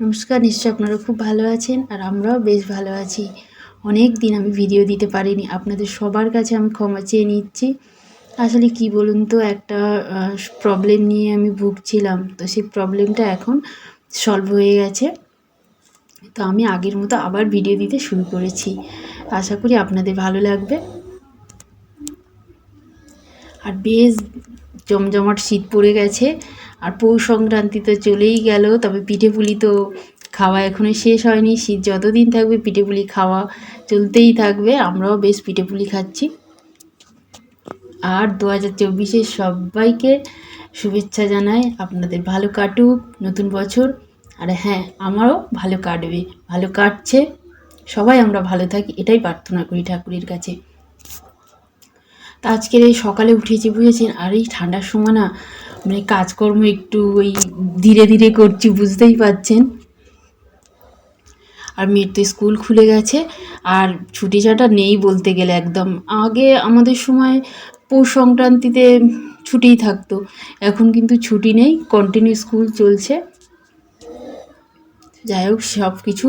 নমস্কার নিশ্চয় আপনারা খুব ভালো আছেন আর আমরাও বেশ ভালো আছি। অনেক দিন আমি ভিডিও দিতে পারিনি, আপনাদের সবার কাছে আমি ক্ষমা চেয়ে নিচ্ছি। আসলে কি বলুন তো, একটা প্রবলেম নিয়ে আমি ভুগছিলাম। তো সেই প্রবলেমটা এখন সলভ হয়ে গেছে। তো আমি আগের মতো আবার ভিডিও দিতে শুরু করেছি। আশা করি আপনাদের ভালো লাগবে। আর বেশ জমজমাট শীত পড়ে গেছে। আর পৌষ সংক্রান্তি তো চলেই গেল, তবে পিঠে পুলি তো খাওয়া এখনও শেষ হয়নি। শীত যতদিন থাকবে পিঠে পুলি খাওয়া চলতেই থাকবে। আমরাও বেশ পিঠে পুলি খাচ্ছি। আর দু হাজার চব্বিশে সবাইকে শুভেচ্ছা জানাই। আপনাদের ভালো কাটুক, নতুন বছর। আর হ্যাঁ আমারও ভালো কাটবে, ভালো কাটছে। সবাই আমরা ভালো থাকি, এটাই প্রার্থনা করি ঠাকুরের কাছে। তা আজকের এই সকালে উঠেছি বুঝেছেন? আর এই ঠান্ডার সময় না মানে কাজকর্ম একটু ওই ধীরে ধীরে করছি, বুঝতেই পারছেন। আর মেয়ের তো স্কুল খুলে গেছে, আর ছুটি ছাটা নেই বলতে গেলে একদম। আগে আমাদের সময় পৌষ সংক্রান্তিতে ছুটিই থাকতো, এখন কিন্তু ছুটি নেই কন্টিনিউ স্কুল চলছে। যাই হোক, সব কিছু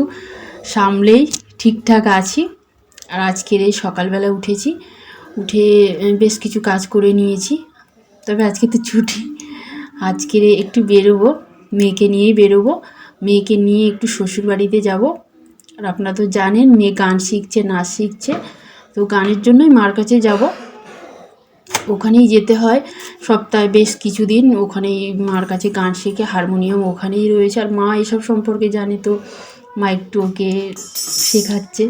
সামলেই ঠিকঠাক আছি। আর আজকের এই সকালবেলা উঠেছি, উঠে বেশ কিছু কাজ করে নিয়েছি, তবে আজকে তো ছুটি। আজকে একটু বেরোবো, মেয়েকে নিয়েই বেরোবো। মেয়েকে নিয়ে একটু শ্বশুর বাড়িতে যাব। আর আপনারা তো জানেন, মেয়ে গান শিখছে, নাচ শিখছে। তো গানের জন্যই মার কাছে যাব। ওখানেই যেতে হয়। সপ্তাহে বেশ কিছুদিন ওখানেই মার কাছে গান শেখে হারমোনিয়াম ওখানেই রয়েছে। আর মা এসব সম্পর্কে জানে তো, মা একটু ওকে শেখাচ্ছে।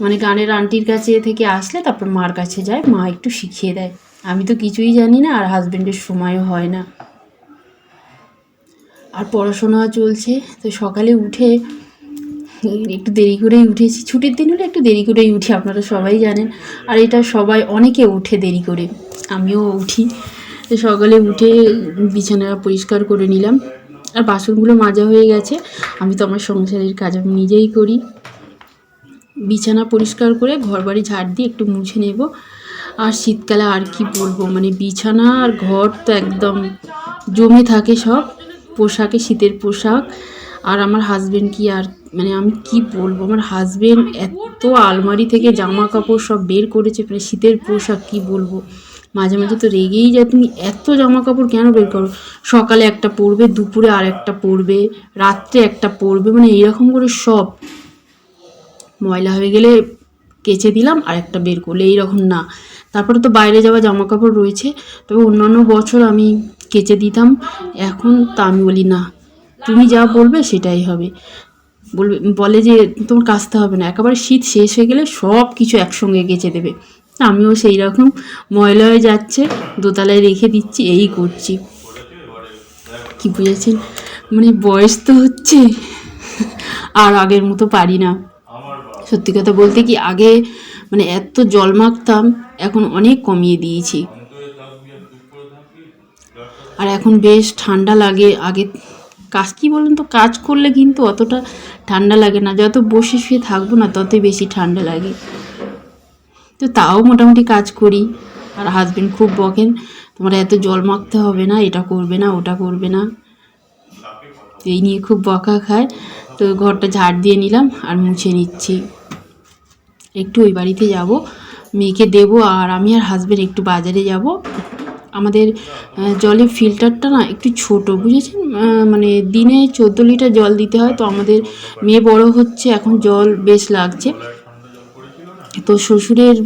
মানে গানের আন্টির কাছে থেকে আসলে তারপর মার কাছে যায়, মা একটু শিখিয়ে দেয়। আমি তো কিছুই জানি না, আর হাজব্যান্ডের সময়ও হয় না। আর পড়াশোনা চলছে, তো সকালে উঠে একটু দেরি করেই উঠেছি। ছুটির দিন হলে একটু দেরি করেই উঠি, আপনারা সবাই জানেন। আর এটা সবাই, অনেকে উঠে দেরি করে, আমিও উঠি। সকালে উঠে বিছানা পরিষ্কার করে নিলাম। আর বাসনগুলো মাজা হয়ে গেছে, আমি তো আমার সংসারের কাজ আমি নিজেই করি। বিছানা পরিষ্কার করে ঘর বাড়ি ঝাড় দিয়ে একটু মুছে নেব। আর শীতকালে আর কি বলব মানে বিছানা আর ঘর তো একদম জমে থাকে সব। পোশাকে শীতের পোশাক। আর আমার হাজবেন্ড কি আর মানে আমি কি বলব? আমার হাজবেন্ড এত আলমারি থেকে জামা কাপড় সব বের করেছে মানে শীতের পোশাক, কি বলব? মাঝে মাঝে তো রেগেই যায়। তুমি এত জামা কাপড় কেন বের করো? সকালে একটা পরবে, দুপুরে আর একটা পরবে, রাত্রে একটা পরবে মানে এরকম করে সব। ময়লা হয়ে গেলে কেচে দিলাম, আর একটা বের করলে, এইরকম না। তারপরে তো বাইরে যাওয়া জামা কাপড় রয়েছে। তবে অন্যান্য বছর আমি কেচে দিতাম, এখন তা আমি বলি, না, তুমি যা বলবে সেটাই হবে। বলবে, বলে যে, তোমার কাচতে হবে না। একেবারে শীত শেষ হয়ে গেলে সব কিছু একসঙ্গে গেচে দেবে। আমিও সেই রকম ময়লা হয়ে যাচ্ছে, দোতলায় রেখে দিচ্ছি, এই করছি। কি বুঝেছেন? মানে বয়স তো হচ্ছে, আর আগের মতো পারি না। সত্যি কথা বলতে কি, আগে মানে এত জল মাখতাম, এখন অনেক কমিয়ে দিয়েছি। আর এখন বেশ ঠান্ডা লাগে। আগে কাজ কী বলুন তো? কাজ করলে কিন্তু অতটা ঠান্ডা লাগে না। যত বসে শুয়ে থাকব না, ততই বেশি ঠান্ডা লাগে। তো তাও মোটামুটি কাজ করি। আর হাজবেন্ড খুব বকেন। তোমার এত জল মাখতে হবে না, এটা করবে না, ওটা করবে না। এই নিয়ে খুব বকা খায়। তো ঘরটা ঝাড় দিয়ে নিলাম আর মুছে নিচ্ছি। একটু ওই বাড়িতে যাব, মেয়েকে দেবো আর আমি আর হাজব্যান্ড একটু বাজারে যাব। আমাদের জলের ফিল্টারটা না একটু ছোট, বুঝেছেন? মানে দিনে চোদ্দ লিটার জল দিতে হয়, তো আমাদের মেয়ে বড় হচ্ছে, এখন জল বেশ লাগছে। তো শ্বশুরের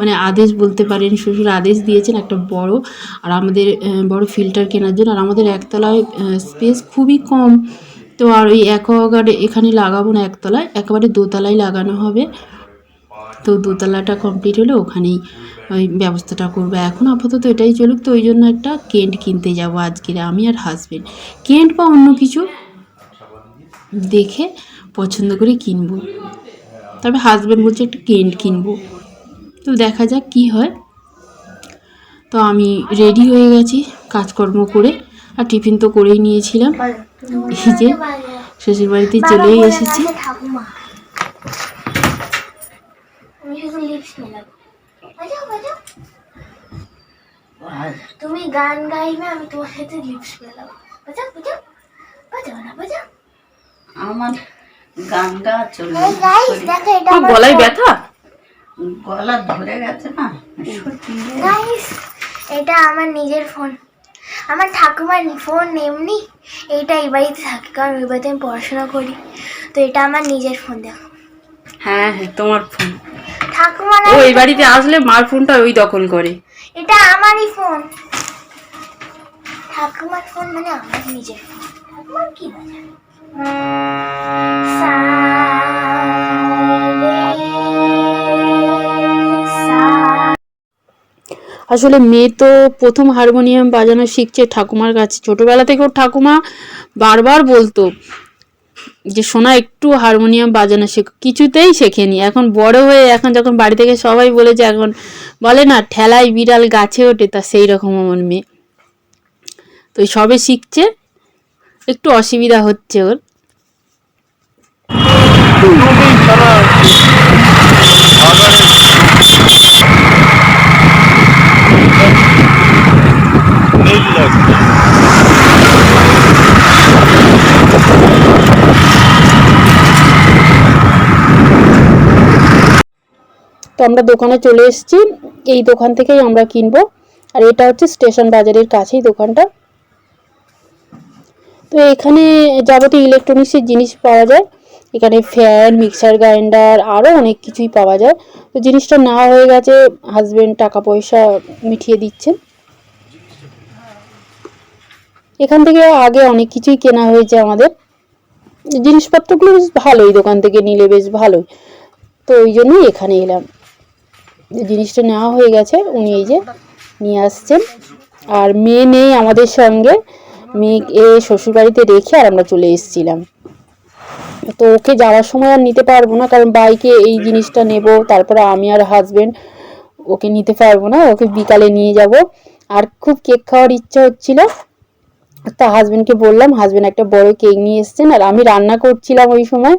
মানে আদেশ বলতে পারেন, শ্বশুর আদেশ দিয়েছেন একটা বড়, আর আমাদের বড় ফিল্টার কেনার জন্য, আর আমাদের একতলায় স্পেস খুবই কম। তো আর ওই অ্যাকোয়াগার্ড এখানে লাগাবো না একতলায়, একেবারে দোতলায় লাগানো হবে। তো দোতলাটা কমপ্লিট হলে ওখানেই ওই ব্যবস্থাটা করব। এখন আপাতত এটাই চলুক, তো ওই জন্য একটা কেন্ট কিনতে যাব আজকের, আমি আর হাজবেন্ড কেন্ট বা অন্য কিছু দেখে পছন্দ করে কিনবো। তবে হাজব্যান্ড বলছে একটা কেন্ট কিনবো। তো দেখা যাক কি হয়। তো আমি রেডি হয়ে গেছি কাজকর্ম করে, আর টিফিন তো করেই নিয়েছিলাম। এই যে শ্বশুর বাড়িতে চলেই এসেছি। তুমি গান গাইবে আমি তোমার সাথে লিপস মেলাবো বাজাও বাজাও। বাজাও না বাজাও। আমার গান গা চলে গলায় ব্যথা? গলা ধরে গেছে না? গাইস এটা আমার নিজের ফোন আমার ঠাকুমার ফোন এমনি এইটা এই বাড়িতে থাকে কারণ ওই বাড়িতে আমি পড়াশোনা করি। তো এটা আমার নিজের ফোন দেখো। হ্যাঁ হ্যাঁ তোমার ফোন ঠাকুমার ও এই বাড়িতে আসলে মার ফোনটা ওই দখল করে। এটা আমারই ফোন। ঠাকুমার ফোন মানে আমার নিজের ফোন। ঠাকুমার কি আসলে মেয়ে তো প্রথম হারমোনিয়াম বাজানো শিখছে ঠাকুমার কাছে। ছোটবেলা থেকে ওর ঠাকুমা বারবার বলতো যে সোনা একটু হারমোনিয়াম বাজানো শেখ কিছুতেই শেখেনি। এখন বড় হয়ে এখন যখন বাড়ি থেকে সবাই বলেছে এখন বলে না, ঠেলায় বিড়াল গাছে ওঠে, তা সেই রকম আমার মেয়ে। তো সবে শিখছে, একটু অসুবিধা হচ্ছে ওর। তো আমরা দোকানে চলে এসেছি। এই দোকান থেকেই আমরা কিনবো। আর এটা হচ্ছে স্টেশন বাজারের কাছেই দোকানটা। তো এখানে যাবতীয় ইলেকট্রনিক্সের জিনিস পাওয়া যায়। এখানে ফ্যান মিক্সার গ্রাইন্ডার আরও অনেক কিছুই পাওয়া যায়। তো জিনিসটা না হয়ে গেছে হাজব্যান্ড টাকা পয়সা মিটিয়ে দিচ্ছেন। এখান থেকে আগে অনেক কিছুই কেনা হয়েছে আমাদের। জিনিসপত্রগুলো বেশ ভালোই, দোকান থেকে নিলে বেশ ভালোই। তো ওই জন্যই এখানে এলাম। জিনিসটা নেওয়া হয়ে গেছে, উনি এই যে নিয়ে আসছেন। আর মেয়ে নেই আমাদের সঙ্গে, মেয়ে এ শ্বশুরবাড়িতে রেখে আর আমরা চলে এসেছিলাম। তো ওকে যাওয়ার সময় আর নিতে পারব না, কারণ বাইকে এই জিনিসটা নেব, তারপরে আমি আর হাজবেন্ড ওকে নিতে পারব না, ওকে বিকালে নিয়ে যাব। আর খুব কেক খাওয়ার ইচ্ছা হচ্ছিল, তা হাজবেন্ডকে বললাম হাজবেন্ড একটা বড় কেক নিয়ে এসেছেন, আর আমি রান্না করছিলাম ওই সময়।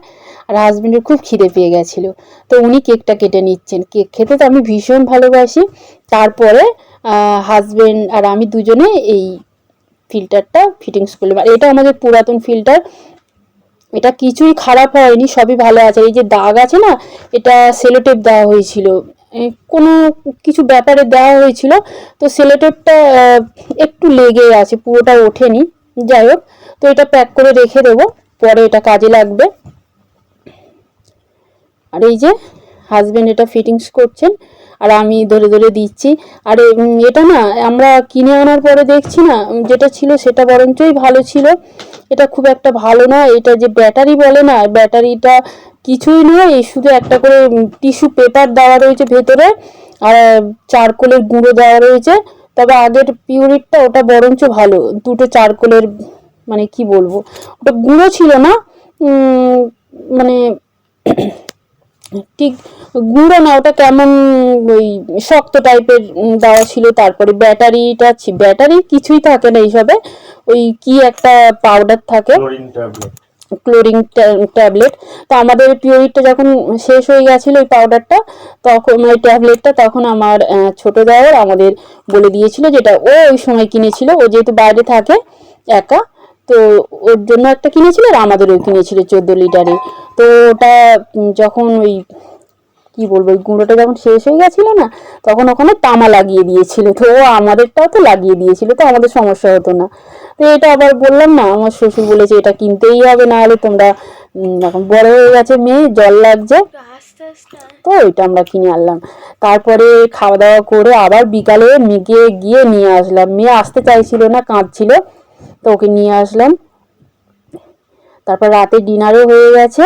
আর হাজবেন্ডের খুব খিদে পেয়ে গেছিল। তো উনি কেকটা কেটে নিচ্ছেন। কেক খেতে তো আমি ভীষণ ভালোবাসি। তারপরে হাজবেন্ড আর আমি দুজনে এই ফিল্টারটা ফিটিংস করলাম। আর এটা আমাদের পুরাতন ফিল্টার এটা কিছুই খারাপ হয়নি, সবই ভালো আছে। এই যে দাগ আছে না, এটা সেলোটেপ দেওয়া হয়েছিল। কোনো কিছু ব্যাপারে দেওয়া হয়েছিল। তো সেলোটেপটা একটু লেগে আছে, পুরোটা ওঠেনি। যাই হোক, তো এটা প্যাক করে রেখে দেবো। পরে এটা কাজে লাগবে। আর এই যে হাজব্যান্ড এটা ফিটিংস করছেন, আর আমি ধরে ধরে দিচ্ছি। আর এটা না, আমরা কিনে আনার পরে দেখছি না যেটা ছিল সেটা বরঞ্চই ভালো ছিল। এটা খুব একটা ভালো না, এটা যে ব্যাটারি বলে না, ব্যাটারিটা কিছুই নয় এই শুধু একটা করে টিস্যু পেপার দেওয়া রয়েছে ভেতরে, আর চারকোলের গুঁড়ো দেওয়া রয়েছে। তবে আগের পিউরিটটা ওটা বরঞ্চ ভালো, দুটো চারকোলের মানে কি বলব, ওটা গুঁড়ো ছিল না মানে ঠিক গুঁড়ো না ওটা কেমন ওই শক্ত টাইপের দেওয়া ছিল তারপরে ব্যাটারিটা ব্যাটারি কিছুই থাকে না এইসবে ওই কি একটা পাউডার থাকে। ক্লোরিন ট্যাবলেট ট্যাবলেট তো আমাদের পিওরিটটা যখন শেষ হয়ে গেছিল ওই পাউডারটা তখন ওই ট্যাবলেটটা তখন আমার ছোট দেওয়ার আমাদের বলে দিয়েছিল যেটা ও ওই সময় কিনেছিল ও যেহেতু বাইরে থাকে একা তো ওর জন্য একটা কিনেছিল আর আমাদেরও কিনেছিল চোদ্দ লিটারে তো ওটা যখন ওই কি বলব ওই গুঁড়োটা যখন শেষ হয়ে গেছিল না তখন ওখানে তামা লাগিয়ে দিয়েছিল। তো ও আমাদেরটাও তো লাগিয়ে দিয়েছিল তো আমাদের সমস্যা হতো না। তো এটা আবার বললাম না আমার শ্বশুর বলেছে এটা কিনতেই হবে না হলে তোমরা এখন বড় হয়ে গেছে মেয়ে জল লাগছে। তো ওইটা আমরা কিনে আনলাম। তারপরে খাওয়া দাওয়া করে আবার বিকালে মেঘে গিয়ে নিয়ে আসলাম। মেয়ে আসতে চাইছিল না কাঁদছিল। তো ওকে নিয়ে আসলাম। তারপর রাতে ডিনারও হয়ে গেছে।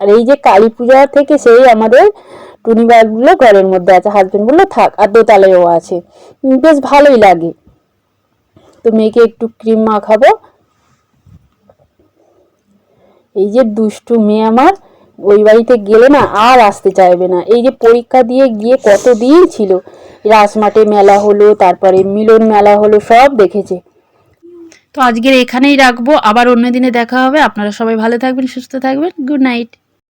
আর এই যে কালী পূজা থেকে সেই আমাদের টুনি ব্যাগগুলো ঘরের মধ্যে আছে হাজবেন্ড বলল, থাক, আর দোতলায়ও আছে। বেশ ভালোই লাগে। তো মেয়েকে একটু ক্রিম মাখাবো। এই যে দুষ্টু মেয়ে আমার, ওই বাড়িতে গেলে না আর আসতে চাইবে না। এই যে পরীক্ষা দিয়ে গিয়ে কত দিন ছিল? রাসমাটে মেলা হলো, তারপরে মিলন মেলা হলো, সব দেখেছে। তো আজকের এখানেই রাখব। আবার অন্য দিনে দেখা হবে। আপনারা সবাই ভালো থাকবেন, সুস্থ থাকবেন। Good night.